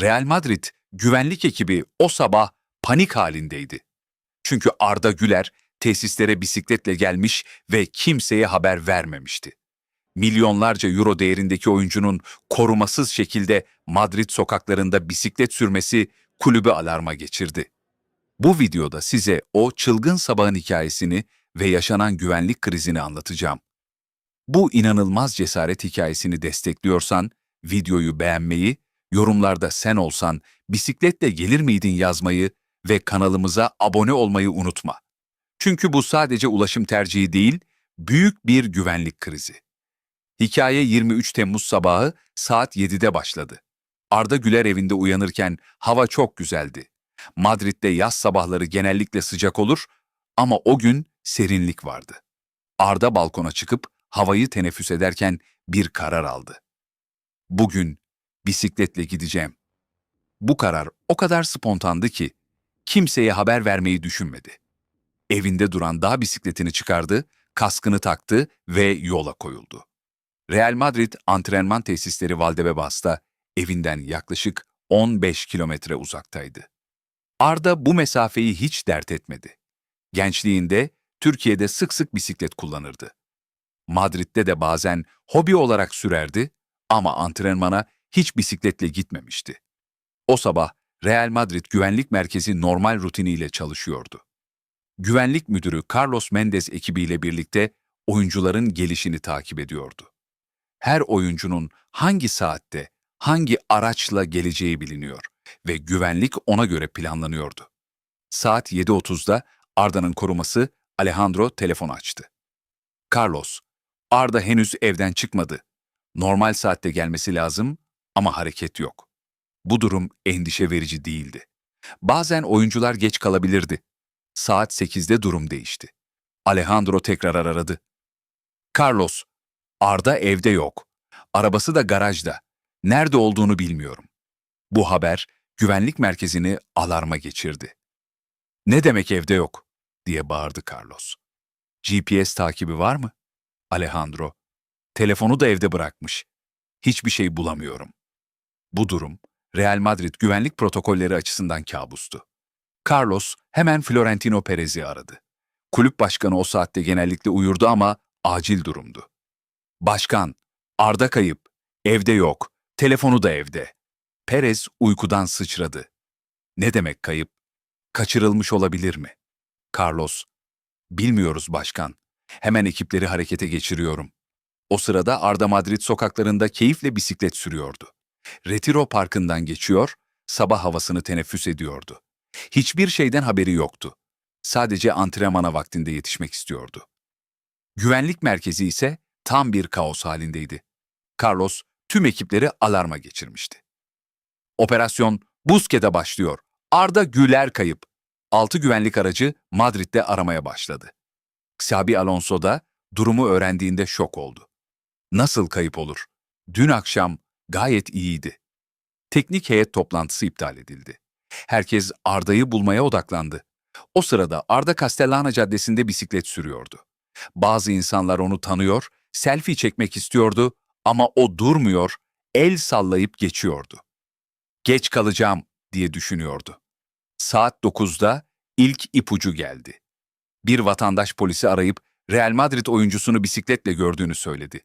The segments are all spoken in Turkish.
Real Madrid güvenlik ekibi o sabah panik halindeydi. Çünkü Arda Güler tesislere bisikletle gelmiş ve kimseye haber vermemişti. Milyonlarca euro değerindeki oyuncunun korumasız şekilde Madrid sokaklarında bisiklet sürmesi kulübü alarma geçirdi. Bu videoda size o çılgın sabahın hikayesini ve yaşanan güvenlik krizini anlatacağım. Bu inanılmaz cesaret hikayesini destekliyorsan videoyu beğenmeyi, yorumlarda sen olsan bisikletle gelir miydin yazmayı ve kanalımıza abone olmayı unutma. Çünkü bu sadece ulaşım tercihi değil, büyük bir güvenlik krizi. Hikaye 23 Temmuz sabahı saat 7'de başladı. Arda Güler evinde uyanırken hava çok güzeldi. Madrid'de yaz sabahları genellikle sıcak olur ama o gün serinlik vardı. Arda balkona çıkıp havayı teneffüs ederken bir karar aldı. Bugün bisikletle gideceğim. Bu karar o kadar spontandı ki kimseye haber vermeyi düşünmedi. Evinde duran dağ bisikletini çıkardı, kaskını taktı ve yola koyuldu. Real Madrid antrenman tesisleri Valdebebas'ta evinden yaklaşık 15 kilometre uzaktaydı. Arda bu mesafeyi hiç dert etmedi. Gençliğinde Türkiye'de sık sık bisiklet kullanırdı. Madrid'de de bazen hobi olarak sürerdi ama antrenmana hiç bisikletle gitmemişti. O sabah Real Madrid Güvenlik Merkezi normal rutiniyle çalışıyordu. Güvenlik müdürü Carlos Mendes ekibiyle birlikte oyuncuların gelişini takip ediyordu. Her oyuncunun hangi saatte, hangi araçla geleceği biliniyor ve güvenlik ona göre planlanıyordu. Saat 7.30'da Arda'nın koruması Alejandro telefon açtı. Carlos, Arda henüz evden çıkmadı. Normal saatte gelmesi lazım ama hareket yok. Bu durum endişe verici değildi. Bazen oyuncular geç kalabilirdi. Saat 8'de durum değişti. Alejandro tekrar aradı. Carlos, Arda evde yok. Arabası da garajda. Nerede olduğunu bilmiyorum. Bu haber güvenlik merkezini alarma geçirdi. Ne demek evde yok? diye bağırdı Carlos. GPS takibi var mı? Alejandro. Telefonu da evde bırakmış. Hiçbir şey bulamıyorum. Bu durum Real Madrid güvenlik protokolleri açısından kabustu. Carlos hemen Florentino Perez'i aradı. Kulüp başkanı o saatte genellikle uyurdu ama acil durumdu. Başkan, Arda kayıp, evde yok, telefonu da evde. Perez uykudan sıçradı. Ne demek kayıp? Kaçırılmış olabilir mi? Carlos, bilmiyoruz başkan. Hemen ekipleri harekete geçiriyorum. O sırada Arda Madrid sokaklarında keyifle bisiklet sürüyordu. Retiro Parkı'ndan geçiyor, sabah havasını teneffüs ediyordu. Hiçbir şeyden haberi yoktu. Sadece antrenmana vaktinde yetişmek istiyordu. Güvenlik merkezi ise tam bir kaos halindeydi. Carlos tüm ekipleri alarma geçirmişti. Operasyon Busquets'e başlıyor. Arda Güler kayıp. Altı güvenlik aracı Madrid'de aramaya başladı. Xabi Alonso da durumu öğrendiğinde şok oldu. Nasıl kayıp olur? Dün akşam gayet iyiydi. Teknik heyet toplantısı iptal edildi. Herkes Arda'yı bulmaya odaklandı. O sırada Arda Castellana Caddesi'nde bisiklet sürüyordu. Bazı insanlar onu tanıyor, selfie çekmek istiyordu ama o durmuyor, el sallayıp geçiyordu. Geç kalacağım diye düşünüyordu. Saat 9'da ilk ipucu geldi. Bir vatandaş polisi arayıp Real Madrid oyuncusunu bisikletle gördüğünü söyledi.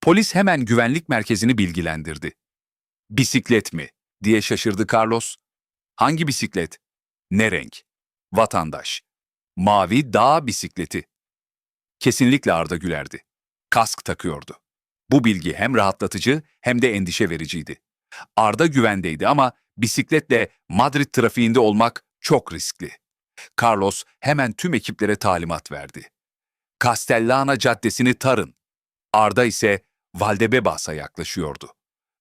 Polis hemen güvenlik merkezini bilgilendirdi. Bisiklet mi? diye şaşırdı Carlos. Hangi bisiklet? Ne renk? Vatandaş. Mavi dağ bisikleti. Kesinlikle Arda Güler'di. Kask takıyordu. Bu bilgi hem rahatlatıcı hem de endişe vericiydi. Arda güvendeydi ama bisikletle Madrid trafiğinde olmak çok riskli. Carlos hemen tüm ekiplere talimat verdi. Castellana Caddesi'ni tarın. Arda ise Valdebebas'a yaklaşıyordu.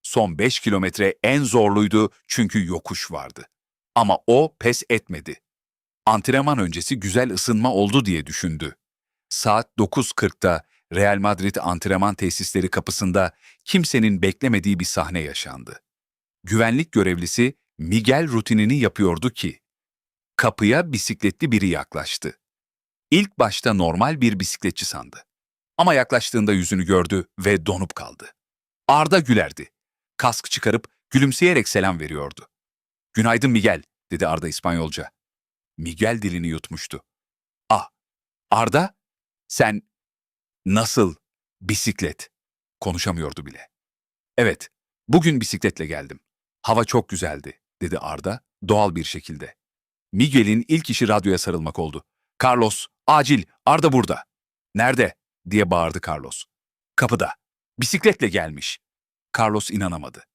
Son 5 kilometre en zorluydu çünkü yokuş vardı. Ama o pes etmedi. Antrenman öncesi güzel ısınma oldu diye düşündü. Saat 9.40'da Real Madrid antrenman tesisleri kapısında kimsenin beklemediği bir sahne yaşandı. Güvenlik görevlisi Miguel rutinini yapıyordu ki, kapıya bisikletli biri yaklaştı. İlk başta normal bir bisikletçi sandı. Ama yaklaştığında yüzünü gördü ve donup kaldı. Arda Güler'di. Kask çıkarıp gülümseyerek selam veriyordu. Günaydın Miguel, dedi Arda İspanyolca. Miguel dilini yutmuştu. Ah, Arda, sen nasıl bisiklet? Konuşamıyordu bile. Evet, bugün bisikletle geldim. Hava çok güzeldi, dedi Arda doğal bir şekilde. Miguel'in ilk işi radyoya sarılmak oldu. Carlos, acil, Arda burada. Nerede? Diye bağırdı Carlos. Kapıda. Bisikletle gelmiş. Carlos inanamadı.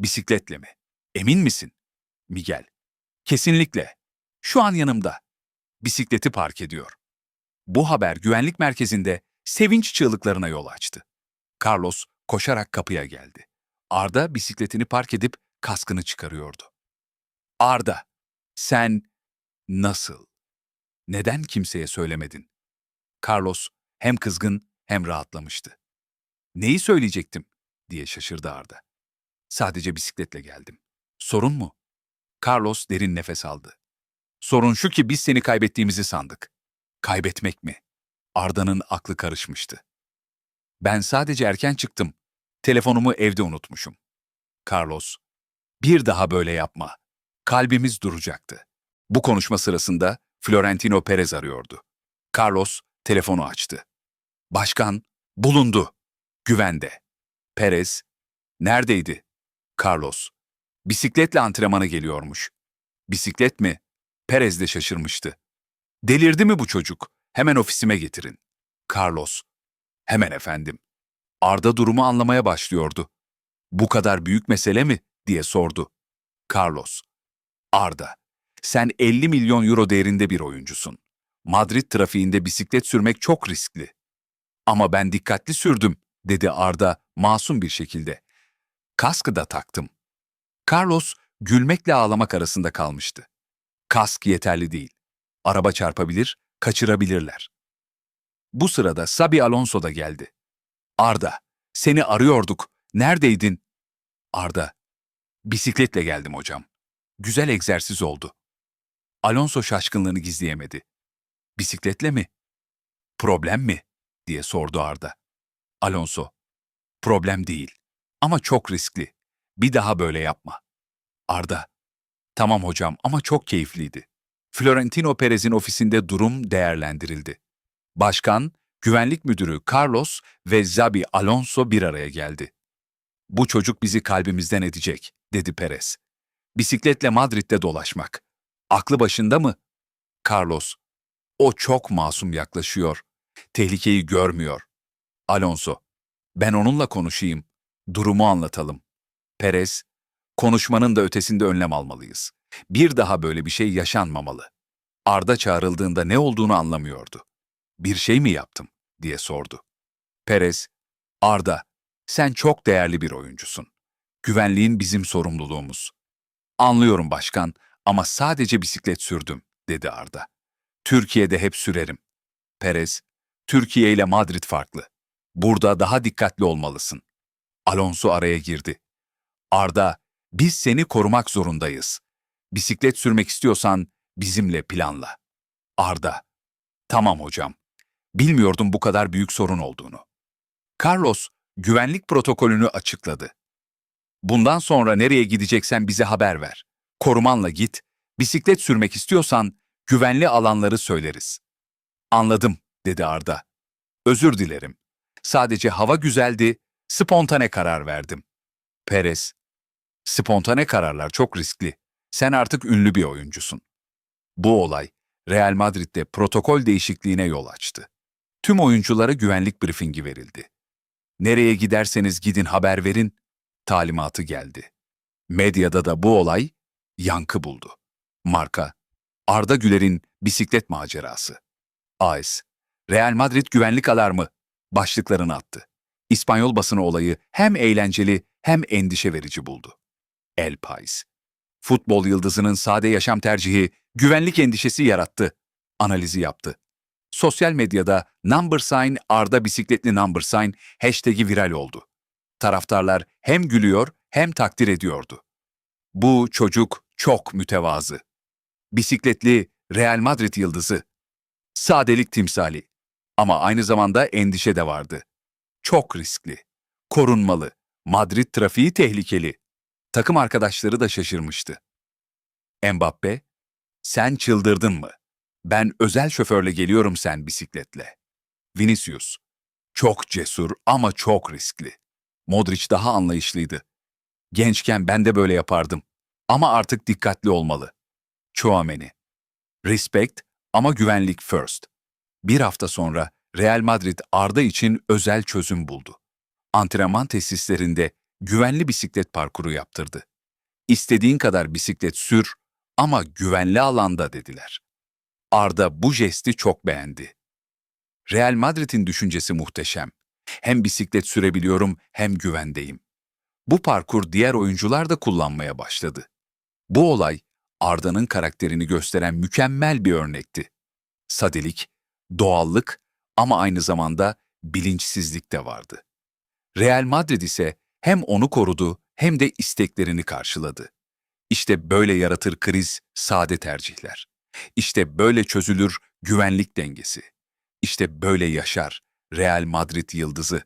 Bisikletle mi? Emin misin? Miguel. Kesinlikle. Şu an yanımda. Bisikleti park ediyor. Bu haber güvenlik merkezinde sevinç çığlıklarına yol açtı. Carlos koşarak kapıya geldi. Arda bisikletini park edip kaskını çıkarıyordu. Arda, sen nasıl? Neden kimseye söylemedin? Carlos hem kızgın hem rahatlamıştı. Neyi söyleyecektim diye şaşırdı Arda. Sadece bisikletle geldim. Sorun mu? Carlos derin nefes aldı. Sorun şu ki biz seni kaybettiğimizi sandık. Kaybetmek mi? Arda'nın aklı karışmıştı. Ben sadece erken çıktım. Telefonumu evde unutmuşum. Carlos, bir daha böyle yapma. Kalbimiz duracaktı. Bu konuşma sırasında Florentino Perez arıyordu. Carlos telefonu açtı. Başkan, bulundu. Güvende. Perez, neredeydi? Carlos, bisikletle antrenmana geliyormuş. Bisiklet mi? Perez de şaşırmıştı. Delirdi mi bu çocuk? Hemen ofisime getirin. Carlos, hemen efendim. Arda durumu anlamaya başlıyordu. Bu kadar büyük mesele mi? diye sordu. Carlos, Arda, sen 50 milyon euro değerinde bir oyuncusun. Madrid trafiğinde bisiklet sürmek çok riskli. Ama ben dikkatli sürdüm, dedi Arda masum bir şekilde. Kaskı da taktım. Carlos gülmekle ağlamak arasında kalmıştı. Kask yeterli değil. Araba çarpabilir, kaçırabilirler. Bu sırada Sabi Alonso da geldi. Arda, seni arıyorduk. Neredeydin? Arda, bisikletle geldim hocam. Güzel egzersiz oldu. Alonso şaşkınlığını gizleyemedi. Bisikletle mi? Problem mi? Diye sordu Arda. Alonso, problem değil ama çok riskli. Bir daha böyle yapma. Arda, tamam hocam ama çok keyifliydi. Florentino Perez'in ofisinde durum değerlendirildi. Başkan, güvenlik müdürü Carlos ve Zabi Alonso bir araya geldi. Bu çocuk bizi kalbimizden edecek, dedi Perez. Bisikletle Madrid'de dolaşmak. Aklı başında mı? Carlos, o çok masum yaklaşıyor. Tehlikeyi görmüyor. Alonso, ben onunla konuşayım. Durumu anlatalım. Perez, konuşmanın da ötesinde önlem almalıyız. Bir daha böyle bir şey yaşanmamalı. Arda çağrıldığında ne olduğunu anlamıyordu. Bir şey mi yaptım diye sordu. Perez, Arda, sen çok değerli bir oyuncusun. Güvenliğin bizim sorumluluğumuz. Anlıyorum başkan ama sadece bisiklet sürdüm, dedi Arda. Türkiye'de hep sürerim. Perez, Türkiye ile Madrid farklı. Burada daha dikkatli olmalısın. Alonso araya girdi. Arda, biz seni korumak zorundayız. Bisiklet sürmek istiyorsan bizimle planla. Arda, tamam hocam. Bilmiyordum bu kadar büyük sorun olduğunu. Carlos, güvenlik protokolünü açıkladı. Bundan sonra nereye gideceksen bize haber ver. Korumanla git, bisiklet sürmek istiyorsan güvenli alanları söyleriz. Anladım, dedi Arda. Özür dilerim. Sadece hava güzeldi, spontane karar verdim. Perez, spontane kararlar çok riskli. Sen artık ünlü bir oyuncusun. Bu olay, Real Madrid'de protokol değişikliğine yol açtı. Tüm oyunculara güvenlik briefingi verildi. Nereye giderseniz gidin haber verin, talimatı geldi. Medyada da bu olay yankı buldu. Marka, Arda Güler'in bisiklet macerası. AS, Real Madrid güvenlik alarmı başlıklarını attı. İspanyol basını olayı hem eğlenceli hem endişe verici buldu. El Pais, futbol yıldızının sade yaşam tercihi güvenlik endişesi yarattı, analizi yaptı. Sosyal medyada number sign Arda bisikletli number sign hashtag'i viral oldu. Taraftarlar hem gülüyor hem takdir ediyordu. Bu çocuk çok mütevazı. Bisikletli Real Madrid yıldızı. Sadelik timsali. Ama aynı zamanda endişe de vardı. Çok riskli. Korunmalı. Madrid trafiği tehlikeli. Takım arkadaşları da şaşırmıştı. Mbappe, sen çıldırdın mı? Ben özel şoförle geliyorum sen bisikletle. Vinicius, çok cesur ama çok riskli. Modric daha anlayışlıydı. Gençken ben de böyle yapardım. Ama artık dikkatli olmalı. Chouameni. Respect ama güvenlik first. Bir hafta sonra Real Madrid Arda için özel çözüm buldu. Antrenman tesislerinde güvenli bisiklet parkuru yaptırdı. İstediğin kadar bisiklet sür ama güvenli alanda dediler. Arda bu jesti çok beğendi. Real Madrid'in düşüncesi muhteşem. Hem bisiklet sürebiliyorum hem güvendeyim. Bu parkur diğer oyuncular da kullanmaya başladı. Bu olay Arda'nın karakterini gösteren mükemmel bir örnekti. Sadelik, doğallık ama aynı zamanda bilinçsizlik de vardı. Real Madrid ise hem onu korudu hem de isteklerini karşıladı. İşte böyle yaratır kriz sade tercihler. İşte böyle çözülür güvenlik dengesi. İşte böyle yaşar Real Madrid yıldızı